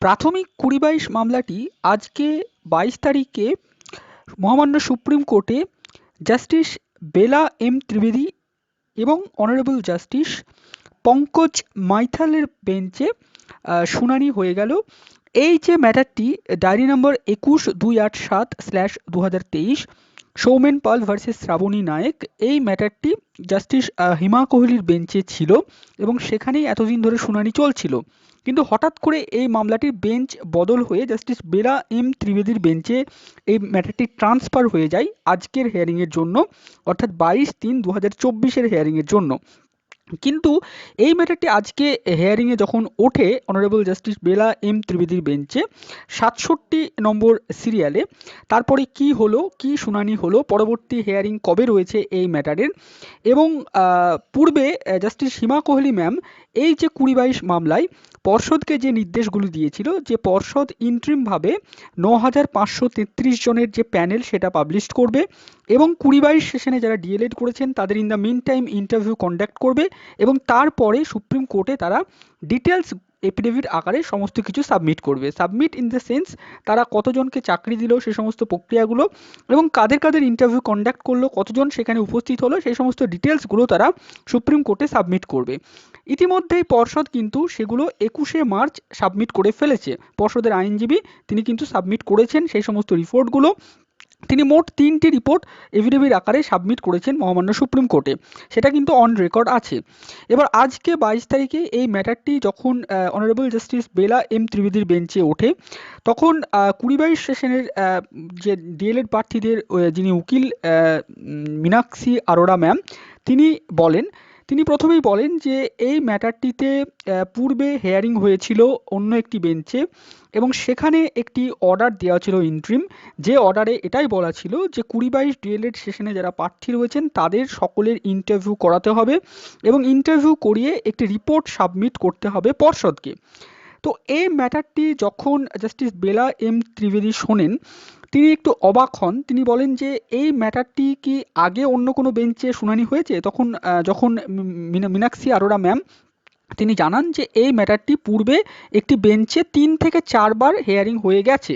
প্রাথমিক কুড়ি বাইশ মামলাটি আজকে বাইশ তারিখে মহামান্য সুপ্রিম কোর্টে জাস্টিস বেলা এম ত্রিবেদী এবং অনারেবল জাস্টিস পঙ্কজ মাইথালের বেঞ্চে শুনানি হয়ে গেল। এই যে ম্যাটারটি, ডায়েরি নম্বর একুশ দুই আট সাত স্ল্যাশ দু হাজার তেইশ সৌমেন পাল ভার্সেস শ্রাবণী নায়েক, এই ম্যাটারটি জাস্টিস হিমা কোহলির বেঞ্চে ছিল এবং সেখানেই এতদিন ধরে শুনানি চলছিল। কিন্তু হঠাৎ করে এই মামলাটির বেঞ্চ বদল হয়ে জাস্টিস বেলা এম ত্রিবেদীর বেঞ্চে এই ম্যাটারটি ট্রান্সফার হয়ে যায় আজকের হেয়ারিংয়ের জন্য, অর্থাৎ বাইশ তিন দু হাজার চব্বিশের হেয়ারিংয়ের জন্য। কিন্তু এই ম্যাটারটি আজকে হেয়ারিংয়ে যখন ওঠে অনারেবল জাস্টিস বেলা এম ত্রিবেদীর বেঞ্চে, সাতষট্টি নম্বর সিরিয়ালে তারপরে কি হলো, কি শুনানি হলো, পরবর্তী হেয়ারিং কবে রয়েছে এই ম্যাটারের? এবং পূর্বে জাস্টিস হিমা কোহলি ম্যাম এই যে কুড়ি বাইশ মামলায় পর্ষদকে যে নির্দেশগুলো দিয়েছিল, যে পর্ষদ ইন্ট্রিমভাবে ন হাজার পাঁচশো তেত্রিশ জনের যে প্যানেল সেটা পাবলিশ করবে এবং কুড়ি বাইশ সেশনে যারা ডিএলএড করেছেন তাদের in the mean time interview conduct করবে এবং তারপরে সুপ্রিম কোর্টে তারা ডিটেলস এফিডেভিট আকারে সমস্ত কিছু সাবমিট করবে। সাবমিট ইন দ্য সেন্স তারা কতজনকে চাকরি দিল, সে সমস্ত প্রক্রিয়াগুলো এবং কাদের কাদের ইন্টারভিউ কন্ডাক্ট করল, কতজন সেখানে উপস্থিত হলো, সেই সমস্ত ডিটেলসগুলো তারা সুপ্রিম কোর্টে সাবমিট করবে। ইতিমধ্যেই পর্ষদ কিন্তু সেগুলো একুশে মার্চ সাবমিট করে ফেলেছে। পর্ষদের আইনজীবী তিনি কিন্তু সাবমিট করেছেন সেই সমস্ত রিপোর্টগুলো তিনি মোট তিনটি রিপোর্ট এভিডেভিট আকারে সাবমিট করেছেন মহামান্য সুপ্রিম কোর্টে। সেটা কিন্তু অন রেকর্ড আছে। এবার আজকে বাইশ তারিখে এই ম্যাটারটি যখন অনারেবল জাস্টিস বেলা এম ত্রিবেদীর বেঞ্চে ওঠে, তখন কুড়ি বাইশ সেশনের যে ডিএলএড প্রার্থীদের যিনি উকিল মীনাক্ষী আরোরা ম্যাম, তিনি বলেন তিনি প্রথমেই বলেন যে এই ম্যাটারটিতে পূর্বে হেয়ারিং হয়েছিল অন্য একটি বেঞ্চে এবং সেখানে একটি অর্ডার দেওয়া ছিল ইন্ট্রিম। যে অর্ডারে এটাই বলা ছিল যে কুড়ি বাইশ ডিএলএড সেশনে যারা প্রার্থী রয়েছেন তাদের সকলের ইন্টারভিউ করাতে হবে এবং ইন্টারভিউ করিয়ে একটি রিপোর্ট সাবমিট করতে হবে পর্ষদকে। তো এই ম্যাটারটি যখন জাস্টিস বেলা এম ত্রিবেদী শোনেন তিনি একটু অবাক হন। তিনি বলেন যে, এই ম্যাটারটি কি আগে অন্য কোনো বেঞ্চে শুনানি হয়েছে? তখন যখন মীনাক্ষী আরোরা, ম্যাম তিনি জানান যে এই ম্যাটারটি পূর্বে একটি বেঞ্চে তিন থেকে চারবার হেয়ারিং হয়ে গেছে।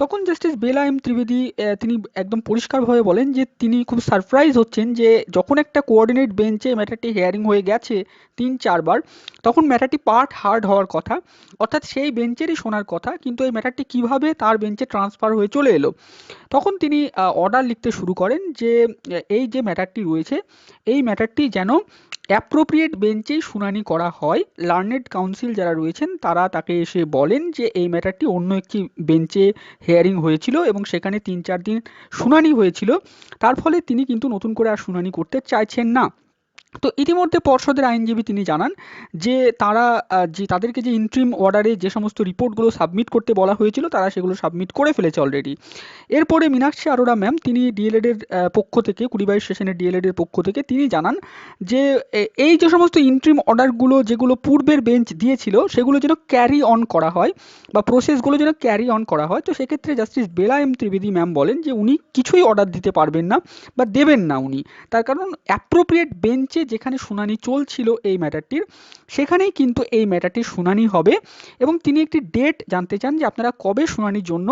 তখন জাস্টিস বেলা এম ত্রিবেদী তিনি একদম পরিষ্কারভাবে বলেন যে তিনি খুব সারপ্রাইজ হচ্ছেন যে যখন একটা কোঅর্ডিনেট বেঞ্চে ম্যাটারটি হেয়ারিং হয়ে গেছে তিন চারবার, তখন ম্যাটারটি পার্ট হার্ড হওয়ার কথা, অর্থাৎ সেই বেঞ্চেরই শোনার কথা, কিন্তু এই ম্যাটারটি কীভাবে তার বেঞ্চে ট্রান্সফার হয়ে চলে এলো। তখন তিনি অর্ডার লিখতে শুরু করেন যে এই যে ম্যাটারটি রয়েছে, এই ম্যাটারটি যেন অ্যাপ্রোপ্রিয়েট বেঞ্চেই শুনানি করা হয়। লার্নেড কাউন্সিল যারা রয়েছেন, তারা তাকে এসে বলেন যে এই ম্যাটারটি অন্য একটি বেঞ্চে হেয়ারিং হয়েছিল এবং সেখানে তিন চার দিন শুনানি হয়েছিল। তার ফলে তিনি কিন্তু নতুন করে আর শুনানি করতে চাইছেন না। তো ইতিমধ্যে পর্ষদের আইনজীবী তিনি জানান যে তারা যে তাদেরকে যে ইন্ট্রিম অর্ডারে যে সমস্ত রিপোর্টগুলো সাবমিট করতে বলা হয়েছিল, তারা সেগুলো সাবমিট করে ফেলেছে অলরেডি এরপরে মীনাক্ষী আরোরা ম্যাম তিনি ডিএলএডের পক্ষ থেকে কুড়ি বাইশ সেশনের ডিএলএডের পক্ষ থেকে তিনি জানান যে এই যে সমস্ত ইন্ট্রিম অর্ডারগুলো যেগুলো পূর্বের বেঞ্চ দিয়েছিল, সেগুলো যেন ক্যারি অন করা হয় বা প্রসেসগুলো যেন ক্যারি অন করা হয়। তো সেক্ষেত্রে justice Bela M Trivedi ma'am বলেন যে উনি কিছুই অর্ডার দিতে পারবেন না বা দেবেন না উনি। তার কারণ অ্যাপ্রোপ্রিয়েট বেঞ্চে যেখানে শুনানি চলছিল এই ম্যাটারটির, সেখানেই কিন্তু এই ম্যাটারটির শুনানি হবে এবং তিনি একটি ডেট জানতে চান যে আপনারা কবে শুনানির জন্য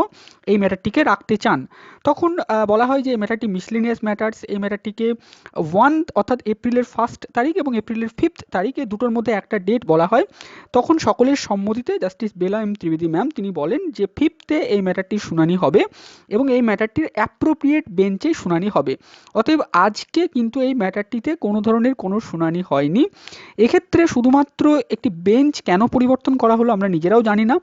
এই ম্যাটারটিকে রাখতে চান। তখন বলা হয় যে এই ম্যাটারটি মিসলিনিয়াস ম্যাটার্স এই ম্যাটারটিকে ওয়ান অর্থাৎ এপ্রিলের ফার্স্ট তারিখ এবং এপ্রিলের ফিফথ তারিখে দুটোর মধ্যে একটা ডেট বলা হয়। তখন সকলের সম্মতিতে justice Bela M Trivedi ma'am তিনি বলেন যে ফিফথে এই ম্যাটারটির শুনানি হবে এবং এই ম্যাটারটির অ্যাপ্রোপ্রিয়েট বেঞ্চে শুনানি হবে। অতএব আজকে কিন্তু এই ম্যাটারটিতে কোনো ধরনের কোনো শুনানি হয়নি। এক্ষেত্রে শুধুমাত্র একটি বেঞ্চ কেন পরিবর্তন করা হলো আমরা নিজেরাও জানি না।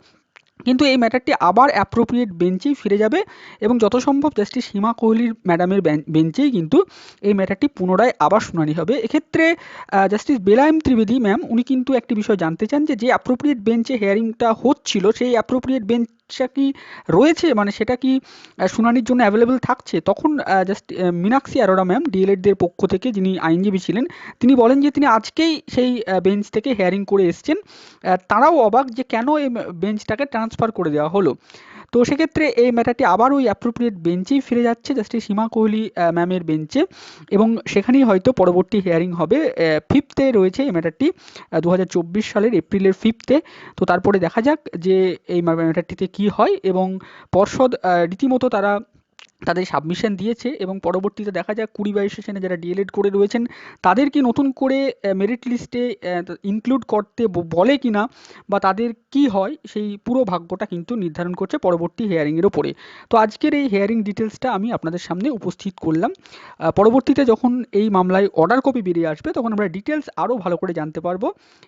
কিন্তু এই ম্যাটারটি আবার অ্যাপ্রোপ্রিয়েট বেঞ্চেই ফিরে যাবে এবং যত সম্ভব জাস্টিস হিমা কোহলির ম্যাডামের বেঞ্চেই কিন্তু এই ম্যাটারটি পুনরায় আবার শুনানি হবে। এক্ষেত্রে জাস্টিস বেলায়েম ত্রিবেদী ম্যাম, উনি কিন্তু একটি বিষয় জানতে চান যে যে অ্যাপ্রোপ্রিয়েট বেঞ্চে হেয়ারিংটা হচ্ছিল, সেই অ্যাপ্রোপ্রিয়েট বেঞ্চটা কি রয়েছে? মানে সেটা কি শুনানির জন্য অ্যাভেলেবেল থাকছে? তখন জাস্ট মীনাক্ষী অ্যারোরা ম্যাম ডিএলএডদের পক্ষ থেকে যিনি আইনজীবী ছিলেন, তিনি বলেন যে তিনি আজকেই সেই বেঞ্চ থেকে হেয়ারিং করে এসছেন। তারাও অবাক যে কেন এই বেঞ্চটাকে ট্রান্সফার করে দেওয়া হলো। তো সেক্ষেত্রে এই ম্যাটারটি আবার ওই অ্যাপ্রোপ্রিয়েট বেঞ্চেই ফিরে যাচ্ছে জাস্ট সীমা কোহলি ম্যামের বেঞ্চে এবং সেখানেই হয়তো পরবর্তী হিয়ারিং হবে। ফিফথে রয়েছে এই ম্যাটারটি দু হাজার চব্বিশ সালের এপ্রিলের ফিফথে তো তারপরে দেখা যাক যে এই ম্যাটারটিতে কি হয়। এবং পর্ষদ রীতিমতো তারা তাদের সাবমিশন দিয়েছে এবং পরবর্তীতে দেখা যাক কুড়ি বাইশ সেশনে যারা ডিএলএড করে রয়েছেন, তাদের কি নতুন করে মেরিট লিস্টে ইনক্লুড করতে বলে কি না বা তাদের কি হয় সেই পুরো ভাগ্যটা কিন্তু নির্ধারণ করছে পরবর্তী হেয়ারিংয়ের ওপরে। তো আজকের এই হেয়ারিং ডিটেলসটা আমি আপনাদের সামনে উপস্থিত করলাম। পরবর্তীতে যখন এই মামলায় অর্ডার কপি বেরিয়ে আসবে, তখন আমরা ডিটেলস আরও ভালো করে জানতে পারব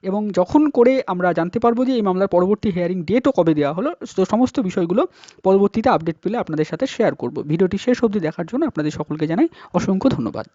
এবং যখন করে আমরা জানতে পারব যে এই মামলার পরবর্তী হেয়ারিং ডেটও কবে দেওয়া হলো, তো সমস্ত বিষয়গুলো পরবর্তীতে আপডেট পেলে আপনাদের সাথে শেয়ার করব। ভিডিওটি শেষ অবধি দেখার জন্য আপনাদের সকলকে জানাই অসংখ্য ধন্যবাদ।